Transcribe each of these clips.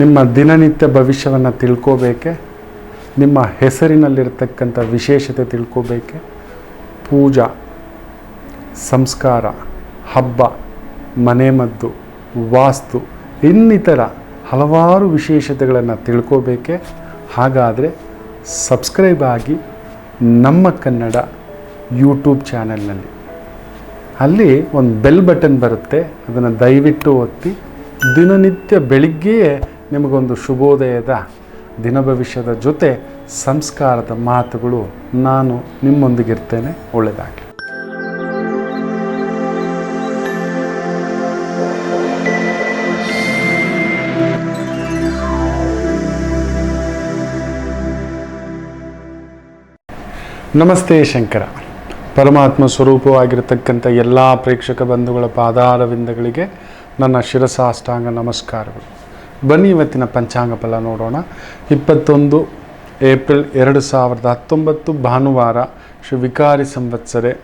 ನಿಮ್ಮ ದಿನನಿತ್ಯ ಭವಿಷ್ಯವನ್ನು ತಿಳ್ಕೋಬೇಕೆ? ನಿಮ್ಮ ಹೆಸರಿನಲ್ಲಿರ್ತಕ್ಕಂಥ ವಿಶೇಷತೆ ತಿಳ್ಕೋಬೇಕೆ? ಪೂಜಾ, ಸಂಸ್ಕಾರ, ಹಬ್ಬ ಮನೆಮದ್ದು ವಾಸ್ತು, ಇನ್ನಿತರ ಹಲವಾರು ವಿಶೇಷತೆಗಳನ್ನು ತಿಳ್ಕೋಬೇಕೆ? ಹಾಗಾದರೆ ಸಬ್ಸ್ಕ್ರೈಬ್ ಆಗಿ ನಮ್ಮ ಕನ್ನಡ ಯೂಟ್ಯೂಬ್ ಚಾನೆಲ್ನಲ್ಲಿ. ಅಲ್ಲಿ ಒಂದು ಬೆಲ್ ಬಟನ್ ಬರುತ್ತೆ. ಅದನ್ನು ದಯವಿಟ್ಟು ಒತ್ತಿ. ದಿನನಿತ್ಯ ಬೆಳಿಗ್ಗೆಯೇ ನಿಮಗೊಂದು ಶುಭೋದಯದ ದಿನ ಭವಿಷ್ಯದ ಜೊತೆ ಸಂಸ್ಕಾರದ ಮಾತುಗಳು ನಾನು ನಿಮ್ಮೊಂದಿಗಿರ್ತೇನೆ. ಒಳ್ಳೆಯದಾಗಿ ನಮಸ್ತೆ ಶಂಕರ. ಪರಮಾತ್ಮ ಸ್ವರೂಪವಾಗಿರತಕ್ಕಂಥ ಎಲ್ಲ ಪ್ರೇಕ್ಷಕ ಬಂಧುಗಳ ಪಾದಾರವಿಂದಗಳಿಗೆ ನನ್ನ ಶಿರಸಾಷ್ಟಾಂಗ ನಮಸ್ಕಾರಗಳು. ಬನ್ನಿ ಇವತ್ತಿನ ಪಂಚಾಂಗ ಫಲ ನೋಡೋಣ. ಇಪ್ಪತ್ತೊಂದು ಏಪ್ರಿಲ್ ಎರಡು ಸಾವಿರದ ಹತ್ತೊಂಬತ್ತು ಭಾನುವಾರ ಶ್ರೀ ವಿಕಾರಿ ಸಂವತ್ಸರೆ,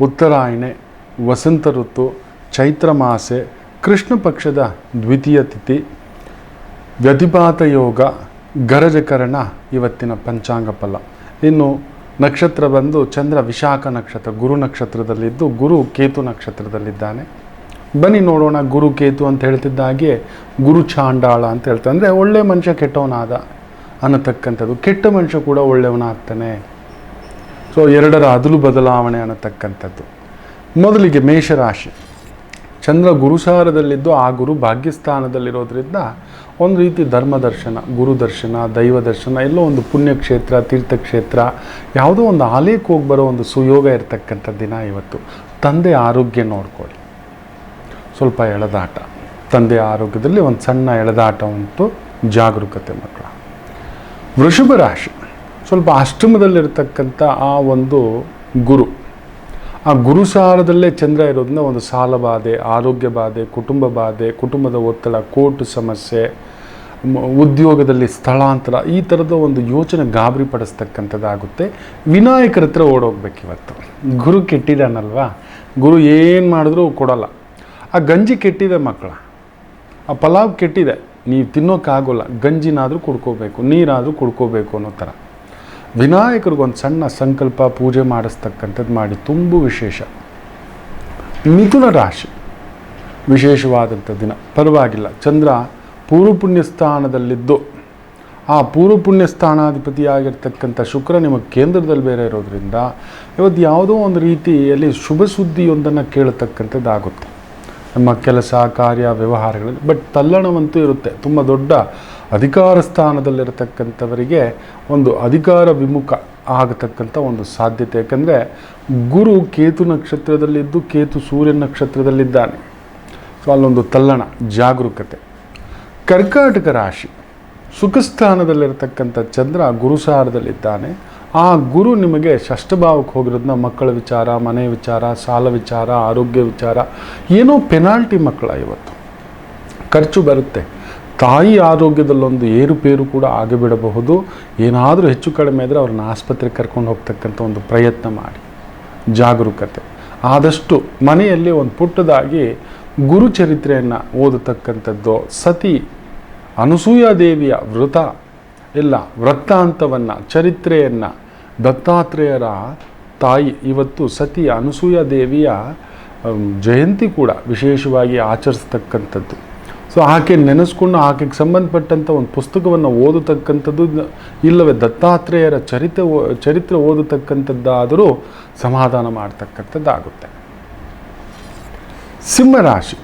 ಉತ್ತರಾಯಣೆ, ವಸಂತ ಋತು, ಚೈತ್ರ ಮಾಸೆ, ಕೃಷ್ಣ ಪಕ್ಷದ ದ್ವಿತೀಯ ತಿಥಿ, ವ್ಯತಿಪಾತ ಯೋಗ, ಗರಜಕರಣ ಇವತ್ತಿನ ಪಂಚಾಂಗ ಫಲ. ಇನ್ನು ನಕ್ಷತ್ರ ಬಂದು ಚಂದ್ರ ವಿಶಾಖ ನಕ್ಷತ್ರ, ಗುರು ನಕ್ಷತ್ರದಲ್ಲಿದ್ದು ಗುರು ಕೇತು ನಕ್ಷತ್ರದಲ್ಲಿದ್ದಾನೆ. ಬನ್ನಿ ನೋಡೋಣ ಗುರು ಕೇತು ಅಂತ ಹೇಳ್ತಿದ್ದ ಹಾಗೆ ಗುರು ಚಾಂಡಾಳ ಅಂತ ಹೇಳ್ತಾರೆ. ಅಂದರೆ ಒಳ್ಳೆ ಮನುಷ್ಯ ಕೆಟ್ಟವನಾದ ಅನ್ನತಕ್ಕಂಥದ್ದು. ಕೆಟ್ಟ ಮನುಷ್ಯ ಕೂಡ ಒಳ್ಳೆಯವನಾಗ್ತಾನೆ. ಸೊ ಎರಡರ ಅದಲು ಬದಲಾವಣೆ ಅನ್ನತಕ್ಕಂಥದ್ದು. ಮೊದಲಿಗೆ ಮೇಷರಾಶಿ. ಚಂದ್ರ ಗುರುಸಾರದಲ್ಲಿದ್ದು ಆ ಗುರು ಭಾಗ್ಯಸ್ಥಾನದಲ್ಲಿರೋದ್ರಿಂದ ಒಂದು ರೀತಿ ಧರ್ಮ ದರ್ಶನ, ಗುರು ದರ್ಶನ, ದೈವ ದರ್ಶನ, ಎಲ್ಲೋ ಒಂದು ಪುಣ್ಯಕ್ಷೇತ್ರ, ತೀರ್ಥಕ್ಷೇತ್ರ, ಯಾವುದೋ ಒಂದು ಆಲಯಕ್ಕೆ ಹೋಗಿ ಬರೋ ಒಂದು ಸುಯೋಗ ಇರತಕ್ಕಂಥ ದಿನ ಇವತ್ತು. ತಂದೆ ಆರೋಗ್ಯ ನೋಡ್ಕೊಳ್ಳಿ. ಸ್ವಲ್ಪ ಎಳೆದಾಟ. ತಂದೆಯ ಆರೋಗ್ಯದಲ್ಲಿ ಒಂದು ಸಣ್ಣ ಎಳೆದಾಟ ಉಂಟು ಜಾಗರೂಕತೆ ಮಕ್ಕಳ. ವೃಷಭ ರಾಶಿ. ಸ್ವಲ್ಪ ಅಷ್ಟಮದಲ್ಲಿರ್ತಕ್ಕಂಥ ಆ ಒಂದು ಗುರು. ಆ ಗುರು ಗುರುಸಾರದಲ್ಲೇ ಚಂದ್ರ ಇರೋದನ್ನ ಒಂದು ಸಾಲ ಬಾಧೆ, ಆರೋಗ್ಯ ಬಾಧೆ, ಕುಟುಂಬ ಬಾಧೆ, ಕುಟುಂಬದ ಒತ್ತಡ, ಕೋರ್ಟ್ ಸಮಸ್ಯೆ ಉದ್ಯೋಗದಲ್ಲಿ ಸ್ಥಳಾಂತರ ಈ ಥರದ ಒಂದು ಯೋಚನೆ ಗಾಬರಿ ಪಡಿಸ್ತಕ್ಕಂಥದ್ದಾಗುತ್ತೆ. ವಿನಾಯಕರ ಹತ್ರ ಓಡೋಗ್ಬೇಕು ಇವತ್ತು ಗುರು ಕೆಟ್ಟಿದ್ದಾನಲ್ವಾ ಗುರು ಏನು ಮಾಡಿದ್ರೂ ಕೊಡಲ್ಲ. ಆ ಗಂಜಿ ಕೆಟ್ಟಿದೆ ಮಕ್ಕಳ. ಆ ಪಲಾವ್ ಕೆಟ್ಟಿದೆ. ನೀವು ತಿನ್ನೋಕ್ಕಾಗೋಲ್ಲ ಗಂಜಿನಾದರೂ ಕುಡ್ಕೋಬೇಕು, ನೀರಾದರೂ ಕುಡ್ಕೋಬೇಕು ಅನ್ನೋ ಥರ. ವಿನಾಯಕರಿಗೊಂದು ಸಣ್ಣ ಸಂಕಲ್ಪ, ಪೂಜೆ ಮಾಡಿಸ್ತಕ್ಕಂಥದ್ದು ಮಾಡಿ ತುಂಬ ವಿಶೇಷ. ಮಿಥುನ ರಾಶಿ. ವಿಶೇಷವಾದಂಥ ದಿನ. ಪರವಾಗಿಲ್ಲ. ಚಂದ್ರ ಪೂರ್ವ ಪುಣ್ಯ ಸ್ಥಾನದಲ್ಲಿದ್ದು. ಆ ಪೂರ್ವ ಪುಣ್ಯ ಸ್ಥಾನಾಧಿಪತಿಯಾಗಿರ್ತಕ್ಕಂಥ ಶುಕ್ರ ನಿಮಗೆ ಕೇಂದ್ರದಲ್ಲಿ ಬೇರೆ ಇರೋದ್ರಿಂದ ಇವತ್ತು ಯಾವುದೋ ಒಂದು ರೀತಿಯಲ್ಲಿ ಶುಭ ಸುದ್ದಿಯೊಂದನ್ನು ಕೇಳತಕ್ಕಂಥದ್ದಾಗುತ್ತೆ. ನಮ್ಮ ಕೆಲಸ, ಕಾರ್ಯ, ವ್ಯವಹಾರಗಳಲ್ಲಿ. ಬಟ್ ತಲ್ಲಣವಂತೂ ಇರುತ್ತೆ. ತುಂಬ ದೊಡ್ಡ ಅಧಿಕಾರ ಸ್ಥಾನದಲ್ಲಿರತಕ್ಕಂಥವರಿಗೆ ಒಂದು ಅಧಿಕಾರ ವಿಮುಖ ಆಗತಕ್ಕಂಥ ಒಂದು ಸಾಧ್ಯತೆ. ಯಾಕಂದರೆ ಗುರು ಕೇತು ನಕ್ಷತ್ರದಲ್ಲಿದ್ದು ಕೇತು ಸೂರ್ಯ ನಕ್ಷತ್ರದಲ್ಲಿದ್ದಾನೆ. ಸೊ ಅಲ್ಲೊಂದು ತಲ್ಲಣ, ಜಾಗರೂಕತೆ. ಕರ್ಕಾಟಕ ರಾಶಿ, ಸುಖಸ್ಥಾನದಲ್ಲಿರತಕ್ಕಂಥ ಚಂದ್ರ ಗುರುಸಾರದಲ್ಲಿದ್ದಾನೆ. ಆ ಗುರು ನಿಮಗೆ ಷಷ್ಠಭಾವಕ್ಕೆ ಹೋಗಿರೋದನ್ನ ಮಕ್ಕಳ ವಿಚಾರ, ಮನೆ ವಿಚಾರ, ಸಾಲ ವಿಚಾರ, ಆರೋಗ್ಯ ವಿಚಾರ, ಏನೋ ಪೆನಾಲ್ಟಿ ಮಕ್ಕಳ ಇವತ್ತು. ಖರ್ಚು ಬರುತ್ತೆ. ತಾಯಿ ಆರೋಗ್ಯದಲ್ಲೊಂದು ಏರುಪೇರು ಕೂಡ ಆಗಿಬಿಡಬಹುದು. ಏನಾದರೂ ಹೆಚ್ಚು ಕಡಿಮೆ ಇದ್ದರೆ ಅವ್ರನ್ನ ಆಸ್ಪತ್ರೆಗೆ ಕರ್ಕೊಂಡು ಹೋಗ್ತಕ್ಕಂಥ ಒಂದು ಪ್ರಯತ್ನ ಮಾಡಿ. ಜಾಗರೂಕತೆ. ಆದಷ್ಟು ಮನೆಯಲ್ಲಿ ಒಂದು ಪುಟ್ಟದಾಗಿ ಗುರುಚರಿತ್ರೆಯನ್ನು ಓದತಕ್ಕಂಥದ್ದು, ಸತಿ ಅನಸೂಯಾದೇವಿಯ ವೃತ ಇಲ್ಲ ವೃತ್ತಾಂತವನ್ನು ಚರಿತ್ರೆಯನ್ನು ದತ್ತಾತ್ರೇಯರ ತಾಯಿ, ಇವತ್ತು ಸತಿ ಅನಸೂಯ ದೇವಿಯ ಜಯಂತಿ ಕೂಡ ವಿಶೇಷವಾಗಿ ಆಚರಿಸ್ತಕ್ಕಂಥದ್ದು. ಸೊ ಆಕೆ ನೆನೆಸ್ಕೊಂಡು ಆಕೆಗೆ ಸಂಬಂಧಪಟ್ಟಂಥ ಒಂದು ಪುಸ್ತಕವನ್ನು ಓದತಕ್ಕಂಥದ್ದು ಇಲ್ಲವೇ ದತ್ತಾತ್ರೇಯರ ಚರಿತ್ರೆ ಚರಿತ್ರೆ ಓದತಕ್ಕಂಥದ್ದಾದರೂ ಸಮಾಧಾನ ಮಾಡ್ತಕ್ಕಂಥದ್ದಾಗುತ್ತೆ. ಸಿಂಹರಾಶಿ.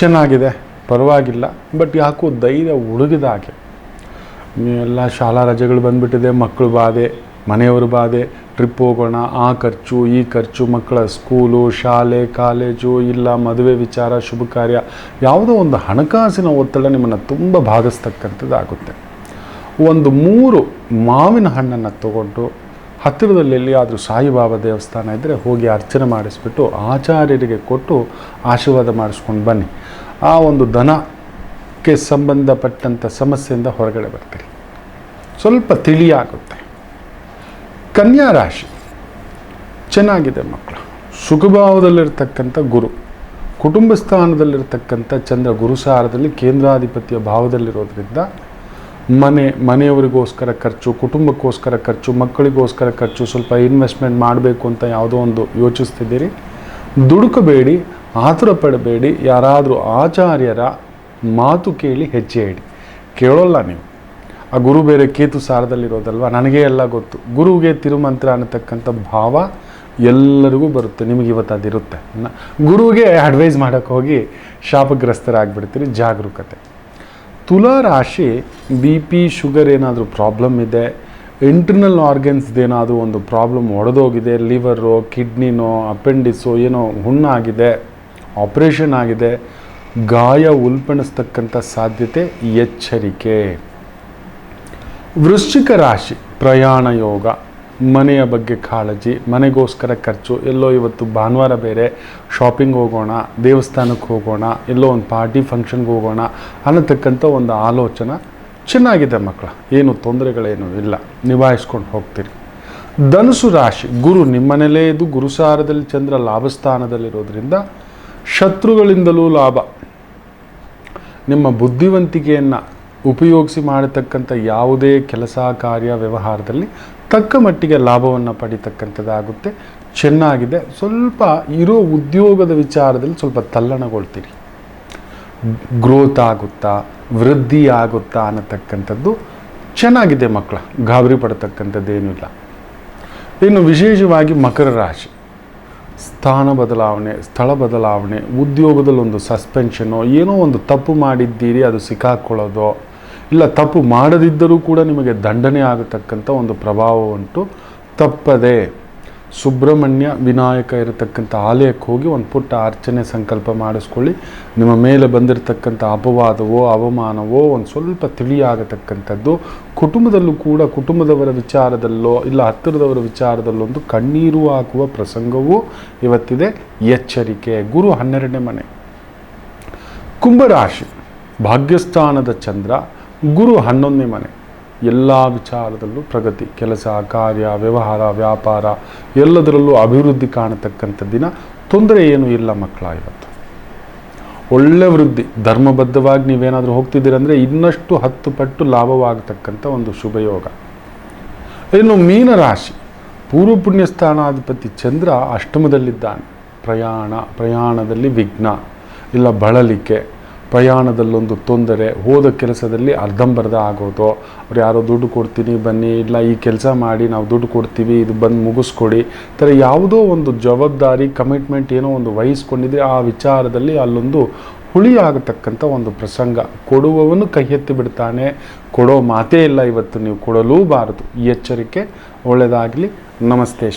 ಚೆನ್ನಾಗಿದೆ, ಪರವಾಗಿಲ್ಲ ಬಟ್ ಯಾಕೋ ಧೈರ್ಯ ಉಳುಗಿದ ಹಾಗೆ. ಎಲ್ಲ ಶಾಲಾ ರಜೆಗಳು ಬಂದ್ಬಿಟ್ಟಿದೆ ಮಕ್ಕಳು ಬಾಧೆ, ಮನೆಯವರು ಬಾಧೆ ಟ್ರಿಪ್ ಹೋಗೋಣ, ಆ ಖರ್ಚು, ಈ ಖರ್ಚು, ಮಕ್ಕಳ ಸ್ಕೂಲು ಶಾಲೆ ಕಾಲೇಜು ಇಲ್ಲ ಮದುವೆ ವಿಚಾರ, ಶುಭ ಕಾರ್ಯ, ಯಾವುದೋ ಒಂದು ಹಣಕಾಸಿನ ಒತ್ತಡ ನಿಮ್ಮನ್ನು ತುಂಬ ಭಾಗಿಸ್ತಕ್ಕಂಥದ್ದಾಗುತ್ತೆ. ಒಂದು ಮೂರು ಮಾವಿನ ಹಣ್ಣನ್ನು ತಗೊಂಡು ಹತ್ತಿರದಲ್ಲಿ ಎಲ್ಲಿಯಾದರೂ ಸಾಯಿಬಾಬಾ ದೇವಸ್ಥಾನ ಇದ್ದರೆ ಹೋಗಿ ಅರ್ಚನೆ ಮಾಡಿಸ್ಬಿಟ್ಟು ಆಚಾರ್ಯರಿಗೆ ಕೊಟ್ಟು ಆಶೀರ್ವಾದ ಮಾಡಿಸ್ಕೊಂಡು ಬನ್ನಿ. ಆ ಒಂದು ದನಕ್ಕೆ ಸಂಬಂಧಪಟ್ಟಂಥ ಸಮಸ್ಯೆಯಿಂದ ಹೊರಗಡೆ ಬರ್ತೀರಿ. ಸ್ವಲ್ಪ ತಿಳಿಯಾಗುತ್ತೆ. ಕನ್ಯಾ ರಾಶಿ. ಚೆನ್ನಾಗಿದೆ ಮಕ್ಕಳು. ಸುಖಭಾವದಲ್ಲಿರ್ತಕ್ಕಂಥ ಗುರು. ಕುಟುಂಬ ಸ್ಥಾನದಲ್ಲಿರ್ತಕ್ಕಂಥ ಚಂದ್ರ ಗುರುಸಾರದಲ್ಲಿ ಕೇಂದ್ರಾಧಿಪತಿಯ ಭಾವದಲ್ಲಿರೋದ್ರಿಂದ ಮನೆ, ಮನೆಯವರಿಗೋಸ್ಕರ ಖರ್ಚು, ಕುಟುಂಬಕ್ಕೋಸ್ಕರ ಖರ್ಚು, ಮಕ್ಕಳಿಗೋಸ್ಕರ ಖರ್ಚು, ಸ್ವಲ್ಪ ಇನ್ವೆಸ್ಟ್ಮೆಂಟ್ ಮಾಡಬೇಕು ಅಂತ ಯಾವುದೋ ಒಂದು ಯೋಚಿಸ್ತಿದ್ದೀರಿ. ದುಡುಕಬೇಡಿ ಆತುರ ಪಡಬೇಡಿ ಯಾರಾದರೂ ಆಚಾರ್ಯರ ಮಾತು ಕೇಳಿ ಹೆಜ್ಜೆ ಇಡಿ. ಕೇಳೋಲ್ಲ ನೀವು. ಆ ಗುರು ಬೇರೆ ಕೇತು ಸಾರದಲ್ಲಿರೋದಲ್ವ? ನನಗೆ ಎಲ್ಲ ಗೊತ್ತು. ಗುರುವಿಗೆ ತಿರುಮಂತ್ರ ಅನ್ನತಕ್ಕಂಥ ಭಾವ ಎಲ್ಲರಿಗೂ ಬರುತ್ತೆ. ನಿಮಗೆ ಇವತ್ತು ಅದಿರುತ್ತೆ. ಗುರುವಿಗೆ ಅಡ್ವೈಸ್ ಮಾಡೋಕ್ಕೆ ಹೋಗಿ ಶಾಪಗ್ರಸ್ತರಾಗ್ಬಿಡ್ತೀರಿ. ಜಾಗರೂಕತೆ. ತುಲಾ ರಾಶಿ ಬಿ ಪಿ ಶುಗರ್ ಏನಾದರೂ ಪ್ರಾಬ್ಲಮ್ ಇದೆ ಇಂಟರ್ನಲ್ ಆರ್ಗನ್ಸ್ದೇನಾದರೂ ಒಂದು ಪ್ರಾಬ್ಲಮ್ ಒಡೆದೋಗಿದೆ ಲಿವರು ಕಿಡ್ನಿನೋ ಅಪೆಂಡಿಸೋ ಏನೋ ಹುಣ್ಣಾಗಿದೆ ಆಪ್ರೇಷನ್ ಆಗಿದೆ ಗಾಯ ಉಲ್ಪಣಿಸ್ತಕ್ಕಂಥ ಸಾಧ್ಯತೆ ಎಚ್ಚರಿಕೆ. ವೃಶ್ಚಿಕ ರಾಶಿ, ಪ್ರಯಾಣ ಯೋಗ, ಮನೆಯ ಬಗ್ಗೆ ಕಾಳಜಿ, ಮನೆಗೋಸ್ಕರ ಖರ್ಚು, ಎಲ್ಲೋ ಇವತ್ತು ಭಾನುವಾರ ಬೇರೆ ಶಾಪಿಂಗ್ ಹೋಗೋಣ, ದೇವಸ್ಥಾನಕ್ಕೆ ಹೋಗೋಣ, ಎಲ್ಲೋ ಒಂದು ಪಾರ್ಟಿ ಫಂಕ್ಷನ್ಗೆ ಹೋಗೋಣ ಅನ್ನತಕ್ಕಂಥ ಒಂದು ಆಲೋಚನೆ ಚೆನ್ನಾಗಿದೆ ಮಕ್ಕಳ. ಏನು ತೊಂದರೆಗಳೇನು ಇಲ್ಲ. ನಿಭಾಯಿಸ್ಕೊಂಡು ಹೋಗ್ತೀರಿ. ಧನುಸು ರಾಶಿ, ಗುರು ನಿಮ್ಮನೇಲೇ ಇದು ಗುರುಸಾರದಲ್ಲಿ ಚಂದ್ರ ಲಾಭಸ್ಥಾನದಲ್ಲಿರೋದ್ರಿಂದ ಶತ್ರುಗಳಿಂದಲೂ ಲಾಭ. ನಿಮ್ಮ ಬುದ್ಧಿವಂತಿಕೆಯನ್ನು ಉಪಯೋಗಿಸಿ ಮಾಡತಕ್ಕಂಥ ಯಾವುದೇ ಕೆಲಸ, ಕಾರ್ಯ, ವ್ಯವಹಾರದಲ್ಲಿ ತಕ್ಕ ಮಟ್ಟಿಗೆ ಲಾಭವನ್ನು ಪಡಿತಕ್ಕಂಥದ್ದಾಗುತ್ತೆ. ಚೆನ್ನಾಗಿದೆ. ಸ್ವಲ್ಪ ಇರೋ ಉದ್ಯೋಗದ ವಿಚಾರದಲ್ಲಿ ಸ್ವಲ್ಪ ತಲ್ಲಣಗೊಳ್ತೀರಿ. ಗ್ರೋತ್ ಆಗುತ್ತಾ, ವೃದ್ಧಿ ಆಗುತ್ತಾ ಅನ್ನತಕ್ಕಂಥದ್ದು ಚೆನ್ನಾಗಿದೆ ಮಕ್ಕಳ. ಗಾಬರಿ ಪಡತಕ್ಕಂಥದ್ದೇನಿಲ್ಲ ಇನ್ನು ವಿಶೇಷವಾಗಿ ಮಕರ ರಾಶಿ. ಸ್ಥಾನ ಬದಲಾವಣೆ, ಸ್ಥಳ ಬದಲಾವಣೆ ಉದ್ಯೋಗದಲ್ಲಿ ಒಂದು ಸಸ್ಪೆನ್ಷನೋ ಏನೋ ಒಂದು ತಪ್ಪು ಮಾಡಿದ್ದೀರಿ, ಅದು ಸಿಕ್ಕಾಕೊಳ್ಳೋದು, ಇಲ್ಲ ತಪ್ಪು ಮಾಡದಿದ್ದರೂ ಕೂಡ ನಿಮಗೆ ದಂಡನೆ ಆಗತಕ್ಕಂಥ ಒಂದು ಪ್ರಭಾವ ಉಂಟು ತಪ್ಪದೆ ಸುಬ್ರಹ್ಮಣ್ಯ ವಿನಾಯಕ ಇರತಕ್ಕಂಥ ಆಲಯಕ್ಕೆ ಹೋಗಿ ಒಂದು ಪುಟ್ಟ ಅರ್ಚನೆ ಸಂಕಲ್ಪ ಮಾಡಿಸ್ಕೊಳ್ಳಿ. ನಿಮ್ಮ ಮೇಲೆ ಬಂದಿರತಕ್ಕಂಥ ಅಪವಾದವೋ, ಅವಮಾನವೋ, ಒಂದು ಸ್ವಲ್ಪ ತಿಳಿಯಾಗತಕ್ಕಂಥದ್ದು, ಕುಟುಂಬದಲ್ಲೂ ಕೂಡ ಕುಟುಂಬದವರ ವಿಚಾರದಲ್ಲೋ, ಇಲ್ಲ ಹತ್ತಿರದವರ ವಿಚಾರದಲ್ಲೋ ಒಂದು ಕಣ್ಣೀರು ಹಾಕುವ ಪ್ರಸಂಗವೂ ಇವತ್ತಿದೆ. ಎಚ್ಚರಿಕೆ. ಗುರು ಹನ್ನೆರಡನೇ ಮನೆ. ಕುಂಭರಾಶಿ. ಭಾಗ್ಯಸ್ಥಾನದ ಚಂದ್ರ, ಗುರು ಹನ್ನೊಂದನೇ ಮನೆ. ಎಲ್ಲ ವಿಚಾರದಲ್ಲೂ ಪ್ರಗತಿ, ಕೆಲಸ, ಕಾರ್ಯ, ವ್ಯವಹಾರ, ವ್ಯಾಪಾರ ಎಲ್ಲದರಲ್ಲೂ ಅಭಿವೃದ್ಧಿ ಕಾಣತಕ್ಕಂಥ ದಿನ. ತೊಂದರೆ ಏನೂ ಇಲ್ಲ ಮಕ್ಕಳ ಇವತ್ತು. ಒಳ್ಳೆ ವೃದ್ಧಿ, ಧರ್ಮಬದ್ಧವಾಗಿ ನೀವೇನಾದರೂ ಹೋಗ್ತಿದ್ದೀರಂದರೆ ಇನ್ನಷ್ಟು ಹತ್ತು ಪಟ್ಟು ಲಾಭವಾಗತಕ್ಕಂಥ ಒಂದು ಶುಭಯೋಗ. ಇನ್ನು ಮೀನರಾಶಿ, ಪೂರ್ವ ಪುಣ್ಯ ಸ್ಥಾನಾಧಿಪತಿ ಚಂದ್ರ ಅಷ್ಟಮದಲ್ಲಿದ್ದಾನೆ. ಪ್ರಯಾಣ, ಪ್ರಯಾಣದಲ್ಲಿ ವಿಘ್ನ, ಇಲ್ಲ ಬಳಲಿಕೆ ಪ್ರಯಾಣದಲ್ಲೊಂದು ತೊಂದರೆ, ಹೋದ ಕೆಲಸದಲ್ಲಿ ಅರ್ಧಂಬರ್ಧ ಆಗೋದು. ಅವ್ರು ಯಾರೋ ದುಡ್ಡು ಕೊಡ್ತೀನಿ, ಬನ್ನಿ, ಇಲ್ಲ ಈ ಕೆಲಸ ಮಾಡಿ, ನಾವು ದುಡ್ಡು ಕೊಡ್ತೀವಿ, ಇದು ಬಂದು ಮುಗಿಸ್ಕೊಡಿ. ಥರ ಯಾವುದೋ ಒಂದು ಜವಾಬ್ದಾರಿ ಕಮಿಟ್ಮೆಂಟ್ ಏನೋ ಒಂದು ವಹಿಸ್ಕೊಂಡಿದ್ರೆ ಆ ವಿಚಾರದಲ್ಲಿ ಅಲ್ಲೊಂದು ಹುಳಿ ಆಗತಕ್ಕಂಥ ಒಂದು ಪ್ರಸಂಗ. ಕೊಡುವವನು ಕೈ ಎತ್ತಿ ಬಿಡ್ತಾನೆ, ಕೊಡೋ ಮಾತೇ ಇಲ್ಲ ಇವತ್ತು, ನೀವು ಕೊಡಲೂಬಾರದು ಈ ಎಚ್ಚರಿಕೆ ಒಳ್ಳೆಯದಾಗಲಿ ನಮಸ್ತೆ.